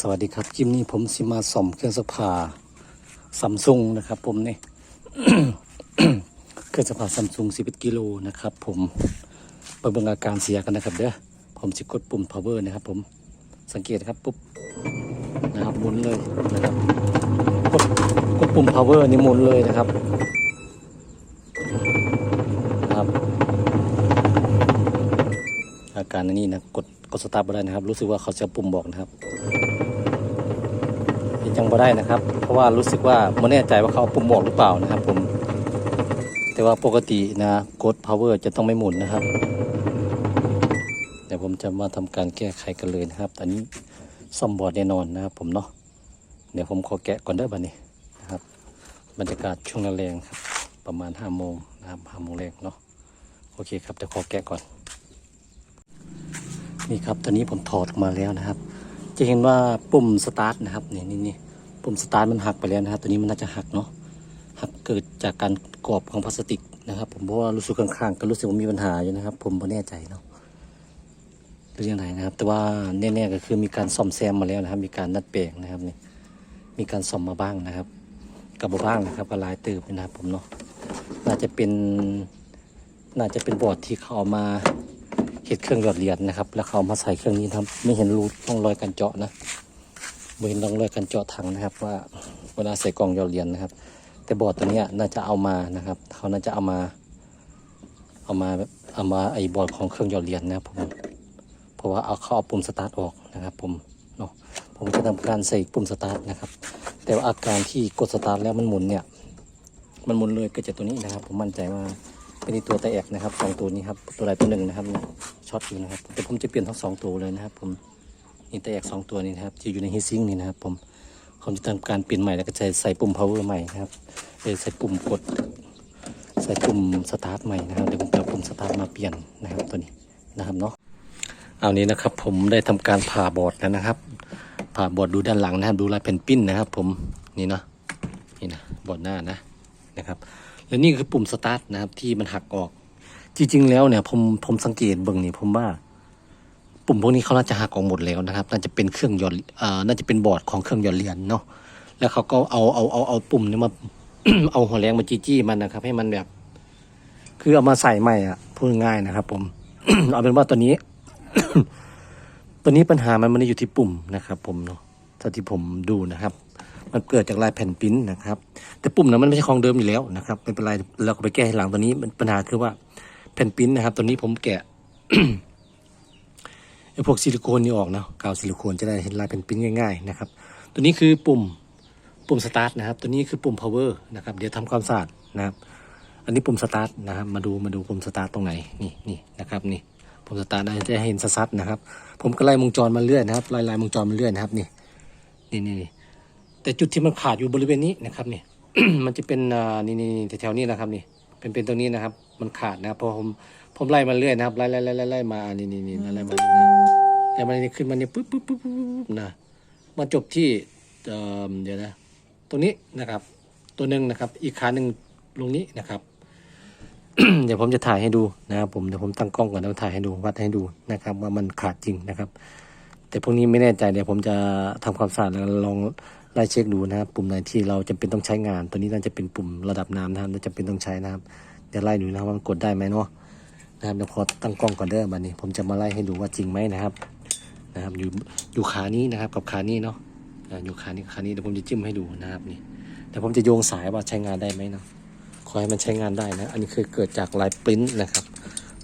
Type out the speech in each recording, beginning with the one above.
สวัสดีครับคลิปนี้ผมสิมาส่อมเครื่องซักผ้าซัมซุงนะครับ ผมนี่เครื่องซักผ้าซัมซุง11กิโลนะครับ ผมไปเบิ่งอาการเสียกันนะครับเด้อผมจะกดปุ่ม power นะครับ ผมสังเกตครับปุ๊บนะครับหมุนเลยนะครับกดกดปุ่ม power นี่หมุนเลยนะครับครับอาการนี้นะกดกดสตาร์ทบ่ได้นะครับ รู้สึกว่าเขาจะปุ่มบอกนะครับ ยังบ่ได้นะครับ เพราะว่ารู้สึกว่าไม่แน่ใจว่าเขาปุ่มบอกหรือเปล่านะครับผม แต่ว่าปกตินะกด power จะต้องไม่หมุนนะครับ เดี๋ยวผมจะมาทำการแก้ไขกันเลยนะครับ อันนี้ซ่อมบอร์ดแน่นอนนะครับ ผมเนาะ เดี๋ยวผมขอแกะก่อนเด้อบัดนี้นะครับ บรรยากาศช่วงแรงครับ ประมาณห้าโมงนะครับห้าโมงแรงเนาะ โอเคครับเดี๋ยวขอแกะก่อน นี่ครับ ตอนนี้ผมถอดออกมาแล้วนะครับจะเห็นว่าปุ่มสตาร์ทนะครับนี่นี่นี่ ปุ่มสตาร์ทมันหักไปแล้วนะครับตัวนี้มันน่าจะหักเนาะหักเกิดจากการกรอบของพลาสติกนะครับ ผมเพราะว่ารู้สึกข้างๆก็รู้สึกว่ามีปัญหาอยู่นะครับ ผมไม่แน่ใจเนาะหรือยังไงนะครับ แต่ว่าแน่ๆก็คือมีการซ่อมแซมมาแล้วนะครับ มีการนัดแปลงนะครับนี่มีการซ่อมมาบ้างนะครับกับบ้างนะครับก็หลายเติบนะครับ ผมเนาะน่าจะเป็นน่าจะเป็นบอร์ดที่เขาเอามาเห็ดเครื่องหยอดเหรียญนะครับ แล้วเขามาใส่เครื่องนี้ทำไม่เห็นรูร่องรอยการเจาะนะ ไม่เห็นร่องรอยการเจาะถังนะครับ ว่าเวลาใส่กล่องยอดเหรียญนะครับ แต่บอร์ดตัวนี้น่าจะเอามานะครับเขาน่าจะเอามาเอามาเอามาไอ้บอร์ดของเครื่องยอดเหรียญนะครับผมเพราะว่าเอาเขาเอาปุ่มสตาร์ทออกนะครับผมเนาะผมจะทำการใส่ปุ่มสตาร์ทนะครับ แต่ว่าอาการที่กดสตาร์ทแล้วมันหมุนเนี่ย มันหมุนเลยเกิดจากตัวนี้นะครับ ผมมั่นใจว่าเป็นตัวตะแอกนะครับสองตัวนี้ครับตัวใดตัวหนึ่งนะครับช็อตอยู่นะครับแต่ผมจะเปลี่ยนทั้งสองตัวเลยนะครับผม นี่ตะแอกสองตัวนี้นะครับที่อยู่ในฮีซิงนี่นะครับผมผมจะทำการเปลี่ยนใหม่แล้วก็จะใส่ปุ่ม power ใหม่นะครับเใส่ปุ่มกด ใส่ปุ่มสตาร์ทใหม่นะครับเดี๋ยวผมจะเอาปุ่มสตาร์ทมาเปลี่ยนนะครับตัวนี้นะครับเนาะเอานี้นะครับผมได้ทำการผ่าบอร์ดแล้วนะครับ ผ่าบอร์ดดูด้านหลังนะครับ ดูลายแผ่นปิ้นนะครับ ผมนี่เนาะนี่นะบอร์ดหน้านะนะครับและนี่คือปุ่มสตาร์ทนะครับที่มันหักออก จริงๆแล้วเนี่ยผมผมสังเกตเบิ่งนี่ผมว่า ปุ่มพวกนี้เขาน่าจะหักออกหมดแล้วนะครับ น่าจะเป็นเครื่องหยอดเอ่อน่าจะเป็นบอร์ดของเครื่องหยอดเหรียญเนาะ แล้วเขาก็เอาเอาเอาเอาปุ่มนี้มา เอาหัวแรงมาจี้ๆมันนะครับ ให้มันแบบ คือเอามาใส่ใหม่อะพูดง่ายนะครับ ผม เอาเป็นว่าตัวนี้ ตัวนี้ปัญหามันไม่ได้อยู่ที่ปุ่มนะครับ ผมเนาะเท่าที่ผมดูนะครับ มันเกิดจากลายแผ่นปิ้นนะครับ แต่ปุ่มนั้นมันไม่ใช่ของเดิมอยู่แล้วนะครับไม่เป็นไรเราก็ไปแก้ให้หลังตัวนี้มันปัญหาคือว่า แผ่นปิ้นนะครับ ตัวนี้ผมแกะ ไอ้พวกซิลิโคนนี่ออกนะกาวซิลิโคนจะได้เห็นลายแผ่นปริ้นง่ายๆนะครับ ตัวนี้คือปุ่มปุ่มสตาร์ทนะครับ ตัวนี้คือปุ่ม power นะครับ เดี๋ยวทำความสะอาดนะครับ อันนี้ปุ่มสตาร์ทนะครับ มาดูมาดูปุ่มสตาร์ทตรงไหน นี่นี่นะครับ นี่ปุ่มสตาร์ทจะเห็นซัดๆนะครับ ผมก็ไล่วงจรมาเรื่อยนะครับไล่ไล่วงจรมาเรื่อยนะครับ นี่ นี่นี่แต่จุดที่มันขาดอยู่บริเวณนี้นะครับนี่ มันจะเป็นอ่านี่นี่แถวๆนี้นะครับ นี่ เป็นเป็นตรงนี้นะครับ มันขาดนะครับเพอผม ผมไล่มาเรื่อยนะครับไล่ไล่ไล่ไล่ไล่มานี่นี่นี่ไล่ไล่มานี่นะแล้วมันนี่ขึ้นมานี่ปุ๊บปุ๊บปุ๊บปุ๊บปุ๊บนะมาจบที่เออเดี๋ยวนะ ตรงนี้นะครับ ตัวหนึ่งนะครับ อีกขาหนึ่งลงนี้นะครับ เดี๋ยวผมจะถ่ายให้ดูนะครับผมเดี๋ยวผมตั้งกล้องก่อนแล้วถ่ายให้ดูวัดให้ดูนะครับ ว่ามันขาดจริงนะครับ แต่พวกนี้ไม่แน่ใจเดี๋ยวผมจะทำความสะอาดแล้วลองไล่เช็คดูนะครับ ปุ่มไหนที่เราจำเป็นต้องใช้งาน ตัวนี้น่าจะเป็นปุ่มระดับน้ำนะครับน่าจะเป็นต้องใช้นะครับเดี๋ยวไล่ดูนะครับว่ามันกดได้ไหมเนาะ นะครับเดี๋ยวขอตั้งกล้องก่อนเด้อบัดนี้ ผมจะมาไล่ให้ดูว่าจริงไหมนะครับ นะครับ อยู่อยู่ขานี้นะครับ กับขานี้เนาะอ่าอยู่ขานี้กับขานี้เดี๋ยวผมจะจิ้มให้ดูนะครับนี่เดี๋ยวผมจะโยงสายว่าใช้งานได้ไหมเนาะขอให้มันใช้งานได้นะ อันนี้คือเกิดจากลายปริ้นนะครับ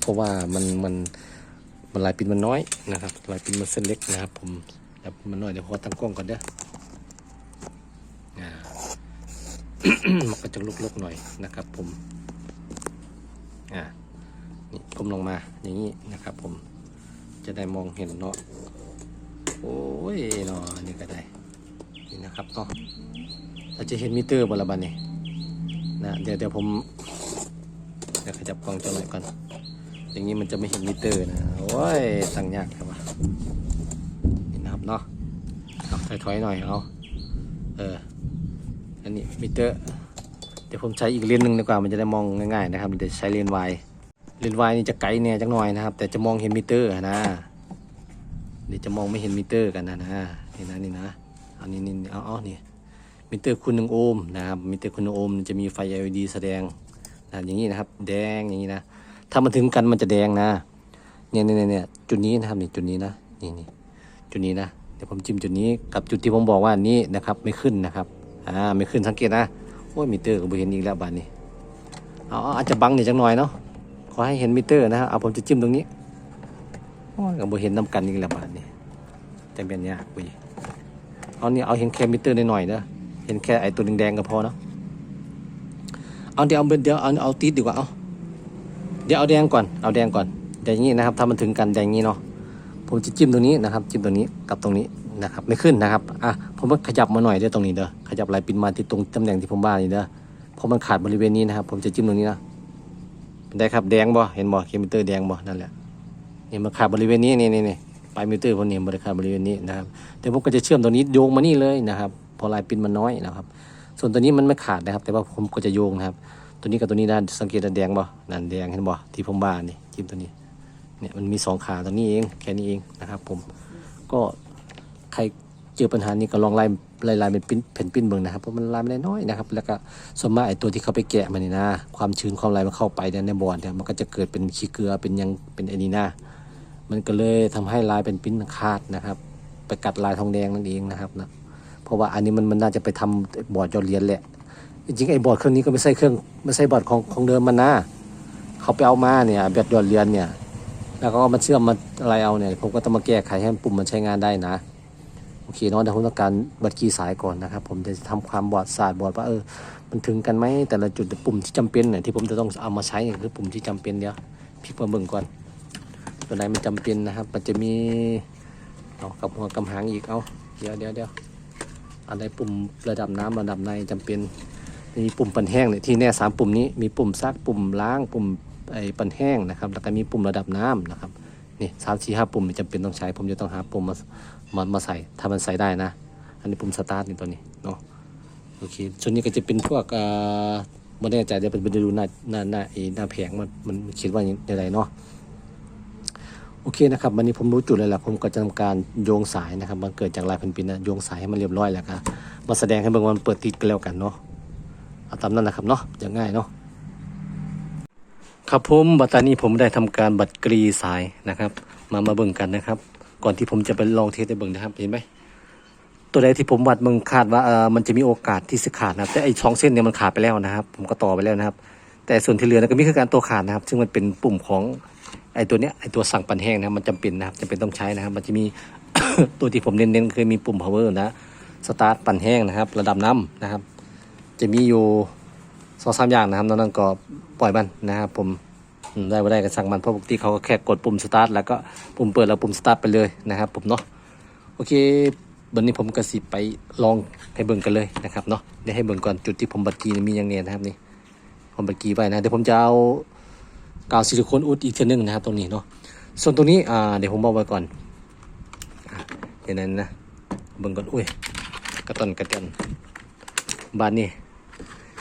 เพราะว่ามันมันมันลายปิ้นมันน้อยนะครับ ลายปิ้นมันเส้นเล็กนะครับ ผมแต่มันน้อยเดี๋ยวพอตั้งกล้องก่อนเด้ออ่ามันก็จะลุกๆหน่อยนะครับ ผม อ่า นี่ก้มลงมาอย่างนี้นะครับ ผมจะได้มองเห็นเนาะโอ้ยเนาะนี่ก็ได้นี่นะครับเนาะเราจะเห็นมิเตอร์บนลบันนี่นะเดี๋ยวเดี๋ยวผมเดี๋ยวขยับกล้องจะหน่อยก่อนอย่างนี้มันจะไม่เห็นมิเตอร์นะโอ้ยสั่งยากครับวะนี่นะครับเนาะเอาถอยๆหน่อยเอาเอออันนี้มิเตอร์เดี๋ยวผมใช้อีกเลนหนึ่งดีกว่ามันจะได้มองง่ายๆนะครับเดี๋ยวใช้เลนวาย เลนส์วายนี่จะไกลเนี่ยจักหน่อยนะครับ แต่จะมองเห็นมิเตอร์นะเดี๋ยวจะมองไม่เห็นมิเตอร์กันนะนะนี่นะนี่นะอานี่นี่เอาเอานี่มิเตอร์คุณหนึ่งโอห์มนะครับมิเตอร์คุณหนึ่งโอห์มจะมีไฟ LED แสดงนะอย่างนี้นะครับ แดงอย่างนี้นะ ถ้ามันถึงกันมันจะแดงนะเนี่ยเนี่ยเนี่ยจุดนี้นะครับนี่จุดนี้นะนี่นี่จุดนี้นะเดี๋ยวผมจิ้มจุดนี้กับจุดที่ผมบอกว่านี้นะครับไม่ขึ้นนะครับอ่าไม่ขึ้นสังเกตนะโอ้ยมิเตอร์ก็ไม่เห็นอีกแล้วบานนี้เอาอาอาจจะบังนิดจังหน่อยเนาะ อให้เห็นมิเตอร์นะครับเอาผมจะจิ้มตรงนี้โอ้ยก็บ่เห็นน้ำกันอีกแล้วบาดนี้จังเป็นยากเว้ยเอานี่เอาเห็นแค่มิเตอร์หน่อยๆเด้อเห็นแค่ไอตัวแดงๆก็พอเนาะเอาเดี๋ยวเอาเดี๋ยวเอาเอาติดดีกว่าเอาเดี๋ยวเอาแดงก่อนเอาแดงก่อนแดงนี้นะครับถ้ามันถึงกันแดงอย่างนี้เนาะผมจะจิ้มตรงนี้นะครับ จิ้มตรงนี้กับตรงนี้นะครับไม่ขึ้นนะครับอะผมก็ขยับมาหน่อยเด้อตรงนี้เด้อขยับลายปินมาที่ตรงตำแหน่งที่ผมบ้านี่เด้อเพราะมันขาดบริเวณนี้นะครับ ผมจะจิ้มตรงนี้นะ ได้ครับแดงบ่เห็นบ่เคมิเตอร์แดงบ่นั่นแหละนี่มันขาดบริเวณนี้นี่นี่นี่ปลายมิเตอร์พวกนี้บริขาดบริเวณนี้นะครับเดี๋ยวผมก็จะเชื่อมตัวนี้โยงมานี่เลยนะครับพอลายปินมันน้อยนะครับ ส่วนตัวนี้มันไม่ขาดนะครับ แต่ว่าผมก็จะโยงนะครับ ตัวนี้กับตัวนี้ด้านสังเกตด้านแดงบ่นั่นแดงเห็นบ่ที่ผมบ้านี่จิ้มตัวนี้เนี่ยมันมีสองขาตัวนี้เองแค่นี้เองนะครับ ผมก็ใคร เจอปัญหานี้ก็ลองไล่ไล่ไล่เป็นปิ้นแผ่นปิ้นเบิ่งนะครับเพราะมันลายมันน้อยนะครับ แล้วก็ส่วนมากไอตัวที่เขาไปแกะมันนี่นะ ความชื้นความอะไรมันเข้าไปเนี่ยในบอร์ดเนี่ยมันก็จะเกิดเป็นขี้เกลือเป็นยังเป็นไอนี่นะมันก็เลยทำให้ลายเป็นปิ้นขาดนะครับ ไปกัดลายทองแดงนั่นเองนะครับนะเพราะว่าอันนี้มันมันน่าจะไปทำบอร์ดยอดเรียญแหละจริงไอ้บอร์ดเครื่องนี้ก็ไม่ใช่เครื่องไม่ใช่บอร์ดของของเดิมมันนะเขาไปเอามาเนี่ยแบบยอดเรียญเนี่ยแล้วก็เอามาเชื่อมมาอะไรเอาเนี่ยผมก็ต้องมาแก้ไขให้ปุ่มมันใช้งานได้นะ โอเคเนาะเดี๋ยวผมต้องการบัตรคีย์สายก่อนนะครับ ผมจะทำความบอดศาสตร์บอดว่าเออมันถึงกันไหมแต่ละจุดปุ่มที่จำเป็นเนี่ยที่ผมจะต้องเอามาใช้เนี่ยคือปุ่มที่จำเป็นเดี๋ยวพี่เพิ่มเบิ่งก่อน ตัวไหนมันจำเป็นนะครับ มันจะมีเอากับหัวกำหางอีกเอาเดี๋ยวเดี๋ยวเดี๋ยวอันใดปุ่มระดับน้ำระดับในจำเป็นมีปุ่มปั่นแห้งเนี่ยที่แน่สามปุ่มนี้มีปุ่มซักปุ่มล้างปุ่มไอ้ปั่นแห้งนะครับ แล้วก็มีปุ่มระดับน้ำนะครับ นี่สามสี่ห้าปุ่มนี่จำเป็นต้องใช้ ผมจะต้องหาปุ่มมามามาใส่ ถ้ามันใส่ได้นะ อันนี้ปุ่มสตาร์ทนี่ตัวนี้เนาะโอเคส่วนนี้ก็จะเป็นพวกอ่าไม่แน่ใจเดี๋ยวเป็นไปดูหน้าหน้าหน้าไอ้หน้าแผงมันมันคิดว่าอย่างไรเนาะโอเคนะครับวันนี้ผมรู้จุดเลยแหละผมก็จะทำการโยงสายนะครับมันเกิดจากลายพันปินนะโยงสายให้มันเรียบร้อยแล้วครับมาแสดงให้เบิ่งมันเปิดติดกันแล้วกันเนาะเอาตามนั้นนะครับเนาะอย่างง่ายเนาะ ครับผมบัตรนี้ผมได้ทำการบัตรกรีสายนะครับ มามาเบิ่งกันนะครับ ก่อนที่ผมจะไปลองเทสให้เบิ่งนะครับเห็นไหมตัวใดที่ผมวัดมึงคาดว่าเออมันจะมีโอกาสที่จะขาดนะครับแต่ไอ้สองเส้นเนี่ยมันขาดไปแล้วนะครับ ผมก็ต่อไปแล้วนะครับ แต่ส่วนที่เหลือนยก็มีคือการตัวขาดนะครับ ซึ่งมันเป็นปุ่มของไอตัวเนี้ยไอตัวสั่งปั่นแห้งนะครับมันจำเป็นนะครับจำเป็นต้องใช้นะครับ มันจะมีตัวที่ผมเน้นๆคือมีปุ่ม power นะสตาร์ทปั่นแห้งนะครับ ระดับน้ำนะครับ จะมีอยู่สองสามอย่างนะครับนอกนั้นก็ ปล่อยมันนะครับผมได้ไม่ได้ก็สั่งมันเพราะปกติเขาก็แค่กดปุ่มสตาร์ทแล้วก็ปุ่มเปิดแล้วปุ่มสตาร์ทไปเลยนะครับผมเนาะโอเควันนี้ผมก็สิไปลองให้เบิ่งกันเลยนะครับเนาะเดี๋ยวให้เบิ่งก่อนจุดที่ผมบัดกีมีอย่างเนี้ยนะครับนี่ผมบัดกีไว้นะเดี๋ยวผมจะเอากาวซิลิโคนอุดอีกทีนึงนะครับตรงนี้เนาะส่วนตรงนี้อ่าเดี๋ยวผมบอกไว้ก่อนอะเดี๋ยวนั้นนะเบิ่งก่อนอุ้ยกระต้นกระเตันบานนี้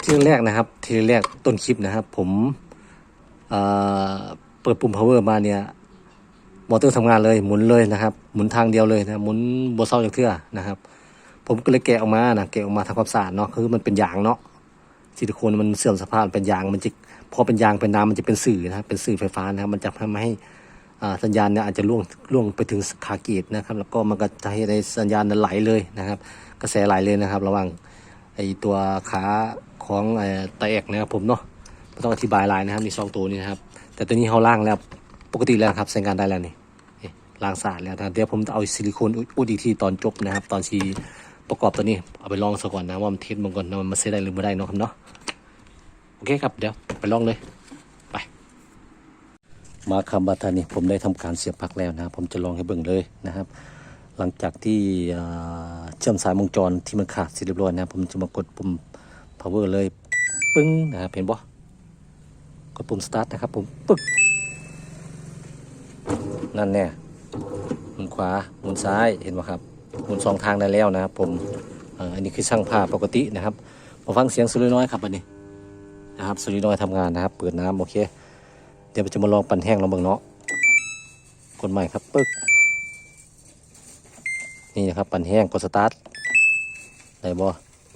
ที่แรกนะครับ ทีแรกต้นคลิปนะครับ ผมอ่าเปิดปุ่ม power มาเนี่ยมอเตอร์ทำงานเลยหมุนเลยนะครับ หมุนทางเดียวเลยนะหมุนบนเสาจากเทื่อนะครับ ผมก็เลยแกะออกมานะแกะออกมาทำความสะอาดเนาะคือมันเป็นยางเนาะซิลิโคนมันเสื่อมสภาพเป็นยางมันจะพอเป็นยางเป็นน้ำมันจะเป็นสื่อนะครับเป็นสื่อไฟฟ้านะครับ มันจะทำให้สัญญาณเนี่ยอาจจะล่วงล่วงไปถึงขาเกตนะครับ แล้วก็มันก็จะให้ในสัญญาณนั้นไหลเลยนะครับ กระแสไหลเลยนะครับ ระหว่างไอตัวขา ของไอไตเอกนะครับผมเนาะไม่ต้องอธิบายลายนะครับนี่สองตัวนี้นะครับ แต่ตัวนี้เขาล่างแล้วปกติแล้วครับใช้งานได้แล้วนี่ล่างสะอาดแล้วนะครับเดี๋ยวผมจะเอาซิลิโคนอุดอีกทีตอนจบนะครับ ตอนที่ประกอบตัวนี้เอาไปลองซะก่อนนะว่ามันเทสมันก่อนนะว่ามันใช้ได้หรือไม่ได้เนาะครับเนาะโอเคครับเดี๋ยวไปลองเลยไป มาคำบัตานี่ผมได้ทำการเสียบปลั๊กแล้วนะครับผมจะลองให้เบิ่งเลยนะครับ หลังจากที่เชื่อมสายวงจรที่มันขาดเสร็จเรียบร้อยนะครับผมจะมากดปุ่ม power เลย ปึ้งนะครับเห็นบ่กดปุ่ม start นะครับผมปึ๊กนั่นแน่หมุนขวาหมุนซ้ายเห็นไหมครับหมุนสองทางได้แล้วนะครับผมอันนี้คือช่างภาพปกตินะครับมาฟังเสียงสุริน้อยครับอันนี้นะครับสุริน้อยทำงานนะครับ เปิดน้ำโอเค เดี๋ยวจะมาลองปั่นแห้งลองเบิ่งเนาะกดใหม่ครับปึ๊กนี่นะครับปั่นแห้งกดสตาร์ทได้บ่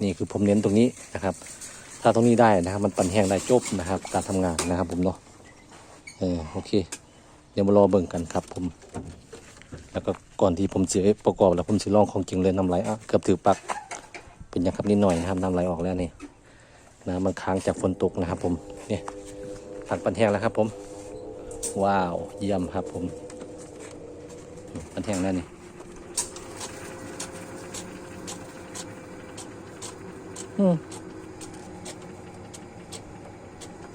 นี่คือผมเน้นตรงนี้นะครับ ถ้าตรงนี้ได้นะครับ มันปั่นแห้งได้จบนะครับ การทำงานนะครับ ผมเนาะเออโอเค เดี๋ยวมารอเบิ่งกันครับผม แล้วก็ก่อนที่ผมจะประกอบแล้วผมจะลองของจริงเลยน้ำไหลอะเกือบถือปักเป็นอย่างครับนิดหน่อยนะครับน้ำไหลออกแล้วนี่น้ำมันค้างจากฝนตกนะครับ ผมเนี่ยผักปั่นแห้งแล้วครับ ผม ว้าวเยี่ยมครับ ผมปั่นแห้งแล้วนี่อืม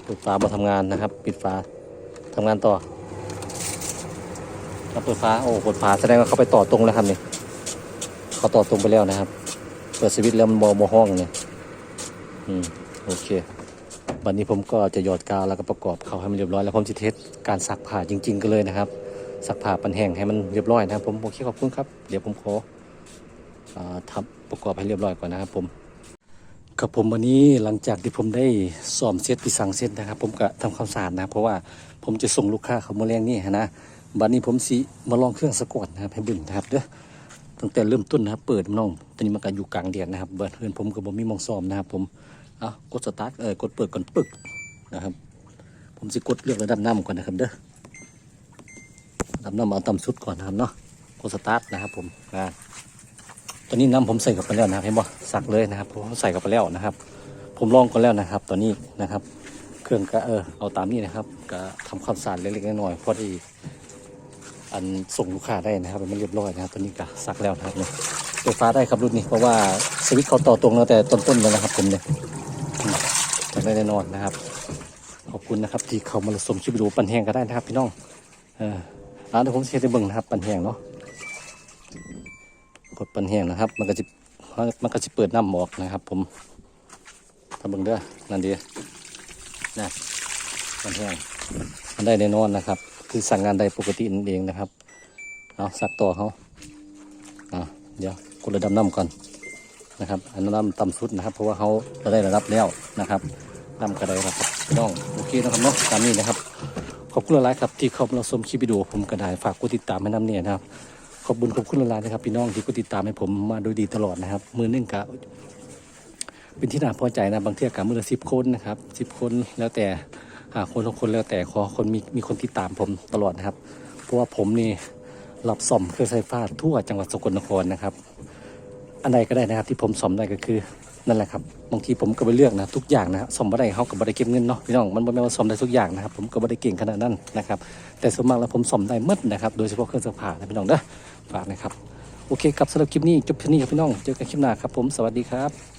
ปิดฝามาทำงานนะครับ ปิดฝาทำงานต่อครับเปิดฟ้าโอ้เปิดฟ้าแสดงว่าเขาไปต่อตรงแล้วครับนี่เขาต่อตรงไปแล้วนะครับ เปิดสวิตช์แล้วมันบอมห้องเนี่ยอืมโอเค วันนี้ผมก็จะหยอดกาวแล้วก็ประกอบเขาให้มันเรียบร้อยแล้วผมจะเทสการซักผ้าจริง ๆ กันเลยนะครับซักผ้าปันแห้งให้มันเรียบร้อยนะครับผมโอเคขอบคุณครับ เดี๋ยวผมขออทำประกอบให้เรียบร้อยก่อนนะครับผม ครับผมวันนี้หลังจากที่ผมได้ซ่อมเซตที่สั่งเซตนะครับ ผมก็ทำความสะอาดนะ เพราะว่าผมจะส่งลูกค้าเขามาเลงนี่นะบัดนี้ผมสิมาลองเครื่องสะกดนะครับให้บึงนะครับเด้อตั้งแต่เริ่มต้นนะครับ เปิดมันน้องตอนนี้มันก็อยู่กลางเดือนนะครับเบิดเพื่อนผมก็บ่มีหมองซ้อมนะครับ ผมเอากดสตาร์ทเออกดเปิดก่อนปึ๊กนะครับ ผมสิกดเลือกระดับน้ำก่อนนะครับเด้อระดับน้ำเอาต่ำสุดก่อนนะครับเนาะกดสตาร์ทนะครับผมอ่า ตอนนี้น้ำผมใส่กับไปแล้วนะครับเห็นบ่สักเลยนะครับผมใส่กับไปแล้วนะครับ ผมลองกันแล้วนะครับ ตอนนี้นะครับ เครื่องก็เออเอาตามนี้นะครับ ก็ทำความสะอาดเล็กๆน้อยๆพอดีอันส่งลูกค้าได้นะครับมันเรียบร้อยนะครับตัวนี้ก็ซักแล้วนะครับเนี่ยไฟฟ้าได้ครับรุ่นนี้เพราะว่าสวิตช์เขาต่อตรงตั้งแต่ต้นๆเลยนะครับผมเนี่ยอืมจักได้แน่นอนนะครับ ขอบคุณนะครับที่เขามารับชมคลิปวิดีโอปันแหงก็ได้นะครับพี่น้องเออร้านเดี๋ยวผมเช็คให้เบิ่งนะครับปันแหงเนาะ กดปันแห้งนะครับ มันก็จะมันก็จะเปิดน้ำออกนะครับ ผมถ้าเบิ่งเด้อนั่นดีนะปันแห้งมันได้แน่นอนนะครับ คือสั่งงานใดปกตินั่นเองนะครับเอาสักต่อเขาอ่าเดี๋ยวกดระดับน้ำก่อนนะครับอันน้ำต่ำสุดนะครับ เพราะว่าเขาเราได้ระดับแล้วนะครับน้ำกระไดครับพี่น้องโอเคนะครับเนาะตามนี้นะครับขอบคุณหลายครับที่เข้ามาชมคลิปวิดีโอผมกระไดฝากกดติดตามให้น้ำเนี่ยนะครับ ขอบบุญขอบคุณหลายๆนะครับ พี่น้องที่กติดตามให้ผมมาโดยดีตลอดนะครับ มือนึ่งกะเป็นที่น่าพอใจนะบางเที่ยกับมือละสิบคนนะครับสิบคนแล้วแต่หาคนทุกคนแล้วแต่ขอคนมีมีคนติดตามผมตลอดนะครับ เพราะว่าผมนี่รับซ่อมเครื่องไฟฟ้าทั่วจังหวัดสกลนครนะครับ อันใดก็ได้นะครับที่ผมซ่อมได้ก็คือ นั่นแหละครับบางทีผมก็ไปเลือกนะทุกอย่างนะสมบ่ได้เขาก็บ่ได้เก็บเงินเนาะพี่น้องมันบ่แม่นว่าสมได้ทุกอย่างนะครับผมก็บ่ได้เก่งขนาดนั้นนะครับแต่ส่วนมากแล้วผมสมได้มดนะครับโดยเฉพาะเครื่องสื้อผ้านะพี่น้องนะฝากนะครับโอเคครับสำหรับคลิปนี้จบที่นี่ครับพี่น้องเจอกันคลิปหน้าครับผมสวัสดีครับ